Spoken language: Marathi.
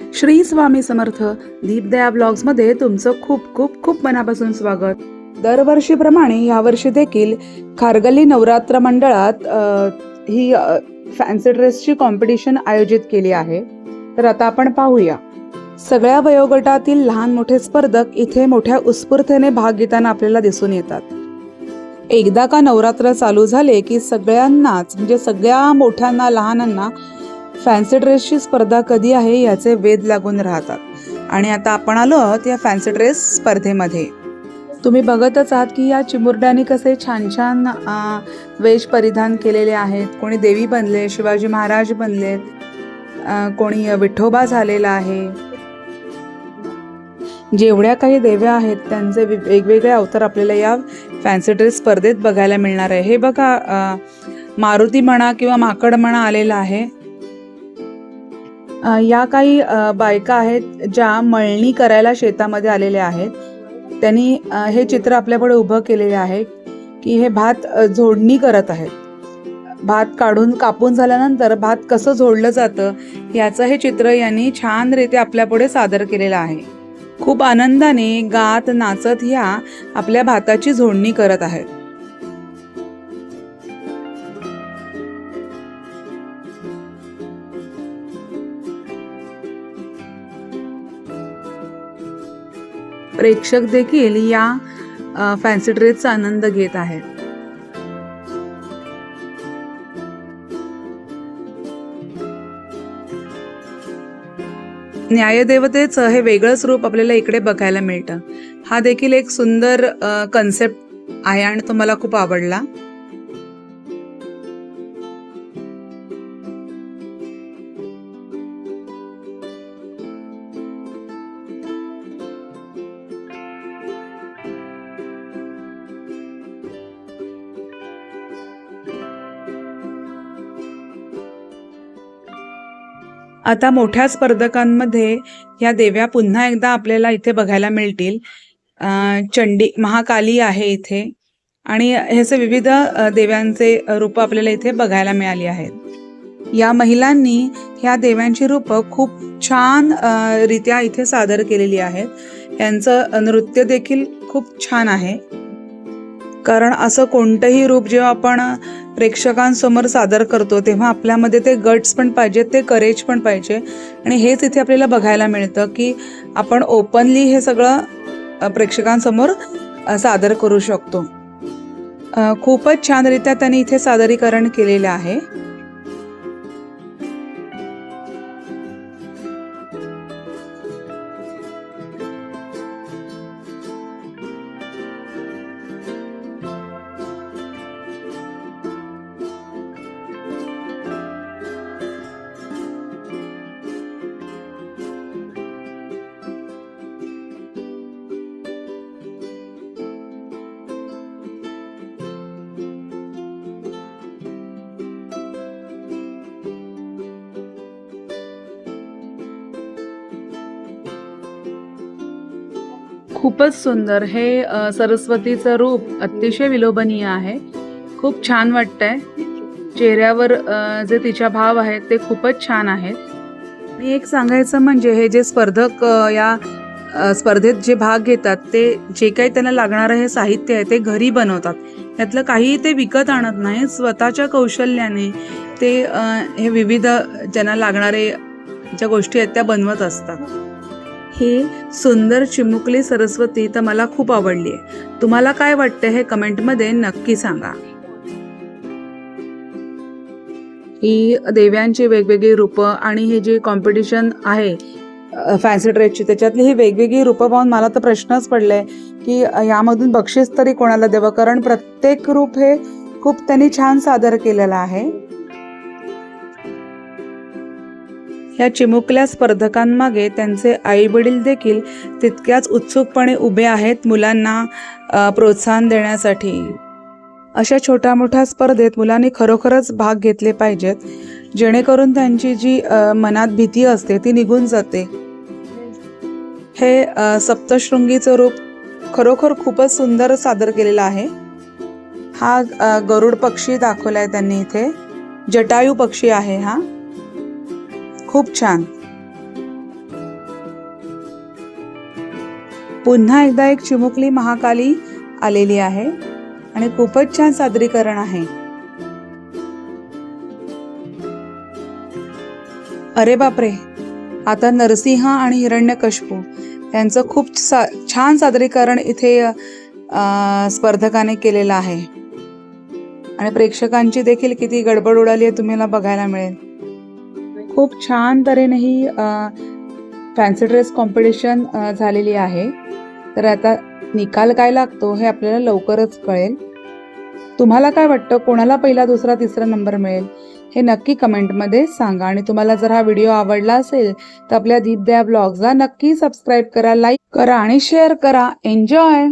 श्री स्वामी समर्थ दीपदया ब्लॉग्समध्ये तुमचं खूप खूप खूप मनापासून स्वागत. दरवर्षीप्रमाणे यावर्षी देखील खारगल्ली नवरात्र मंडळात ही फॅन्सी ड्रेसची कॉम्पिटिशन आयोजित केली आहे. तर आता आपण पाहूया. सगळ्या वयोगटातील लहान मोठे स्पर्धक इथे मोठ्या उत्स्फूर्तेने भाग घेताना आपल्याला दिसून येतात. एकदा का नवरात्र चालू झाले की सगळ्यांनाच म्हणजे सगळ्या मोठ्यांना लहानांना फॅन्सी ड्रेसची स्पर्धा कधी आहे याचे वेध लागून राहतात. आणि आता आपण आलो आहोत या फॅन्सी ड्रेस स्पर्धेमध्ये. तुम्ही बघतच आहात की या चिमुरड्याने कसे छान छान वेश परिधान केलेले आहेत. कोणी देवी बनले शिवाजी महाराज बनलेत कोणी विठोबा झालेला आहे. जेवढ्या काही देव्या आहेत त्यांचे वि- वेगवेगळे अवतार आपल्याला या फॅन्सी ड्रेस स्पर्धेत बघायला मिळणार आहे. हे बघा मारुती म्हणा किंवा माकड म्हणा आलेला आहे. या काही बायका आहेत ज्या मळणी करायला शेतामध्ये आलेल्या आहेत. त्यांनी हे चित्र आपल्यापुढे उभं केलेले आहे की हे भात झोडणी करत आहेत. भात काढून कापून झाल्यानंतर भात कसं झोडलं जातं याचं हे चित्र यांनी छानरीत्या आपल्यापुढे सादर केलेलं आहे. खूप आनंदाने गात नाचत ह्या आपल्या भाताची झोडणी करत आहेत. प्रेक्षक देखील या फॅन्सी ड्रेसचा आनंद घेत आहेत. न्यायदेवतेचं हे वेगळंच रूप आपल्याला इकडे बघायला मिळतं. हा देखील एक सुंदर कन्सेप्ट आहे आणि तो मला खूप आवडला. आता मोठ्या स्पर्धकांमध्ये या देव्या पुन्हा एकदा आपल्याला इथे बघायला मिळतील. चंडी महाकाली आहे इथे. आणि ह्याचे विविध देव्यांचे रूप आपल्याला इथे बघायला मिळाली आहेत. या महिलांनी ह्या देव्यांची रूपं खूप छान रित्या इथे सादर केलेली आहेत. यांचं नृत्य देखील खूप छान आहे. कारण असं कोणतंही रूप जेव्हा आपण प्रेक्षकांसमोर सादर करतो तेव्हा आपल्यामध्ये ते गट्स पण पाहिजे ते करेज पण पाहिजे. आणि हेच इथे आपल्याला बघायला मिळतं की आपण ओपनली हे सगळं प्रेक्षकांसमोर सादर करू शकतो. खूपच छानरित्या त्यांनी इथे सादरीकरण केलेलं आहे. खूपच सुंदर. हे सरस्वतीचं रूप अतिशय विलोभनीय आहे. खूप छान वाटतंय. चेहऱ्यावर जे तिच्या भाव आहेत ते खूपच छान आहेत. आणि एक सांगायचं म्हणजे हे जे स्पर्धक या स्पर्धेत जे भाग घेतात ते जे काही त्यांना लागणारं हे साहित्य आहे ते घरी बनवतात. त्यातलं काही ते विकत आणत नाही. स्वतःच्या कौशल्याने ते हे विविध ज्यांना लागणारे ज्या गोष्टी आहेत त्या बनवत असतात. ही सुंदर चिमुकली सरस्वती तर मला खूप आवडली. आहे तुम्हाला काय वाटतं हे कमेंटमध्ये नक्की सांगा. ही देव्यांची वेगवेगळी रूपं आणि हे जे कॉम्पिटिशन आहे फॅन्सी ड्रेसची त्याच्यातली ही वेगवेगळी रूपं पाहून मला तर प्रश्नच पडलाय की यामधून बक्षीस तरी कोणाला द्यावं कारण प्रत्येक रूप हे खूप त्यांनी छान सादर केलेलं आहे. ह्या चिमुकल्या स्पर्धकांमागे त्यांचे आई वडील देखील तितक्याच उत्सुकपणे उभे आहेत मुलांना प्रोत्साहन देण्यासाठी. अशा छोट्या मोठ्या स्पर्धेत मुलांनी खरोखरच भाग घेतले पाहिजेत जेणेकरून त्यांची जी मनात भीती असते ती निघून जाते. हे सप्तशृंगीचं रूप खरोखर खूपच सुंदर सादर केलेलं आहे. हा गरुड पक्षी दाखवला आहे त्यांनी इथे. जटायू पक्षी आहे हा. खूप छान. पुन्हा एकदा एक चिमुकली महाकाली आलेली आहे आणि खूपच छान सादरीकरण आहे. अरे बापरे! आता नरसिंह आणि हिरण्यकश्यपू यांचं खूप सा छान सादरीकरण इथे स्पर्धकाने केलेलं आहे. आणि प्रेक्षकांची देखील किती गडबड उडाली आहे तुम्हाला बघायला मिळेल. खूप छान तऱ्हेने ही फॅन्सी ड्रेस कॉम्पिटिशन झालेली आहे. तर आता निकाल काय लागतो हे आपल्याला लवकरच कळेल. तुम्हाला काय वाटतं? कोणाला पहिला दुसरा तिसरा नंबर मिळेल? हे नक्की कमेंटमध्ये सांगा. आणि तुम्हाला जर हा व्हिडिओ आवडला असेल तर आपल्या दीपदया ब्लॉगला नक्की सबस्क्राईब करा लाईक करा आणि शेअर करा. एन्जॉय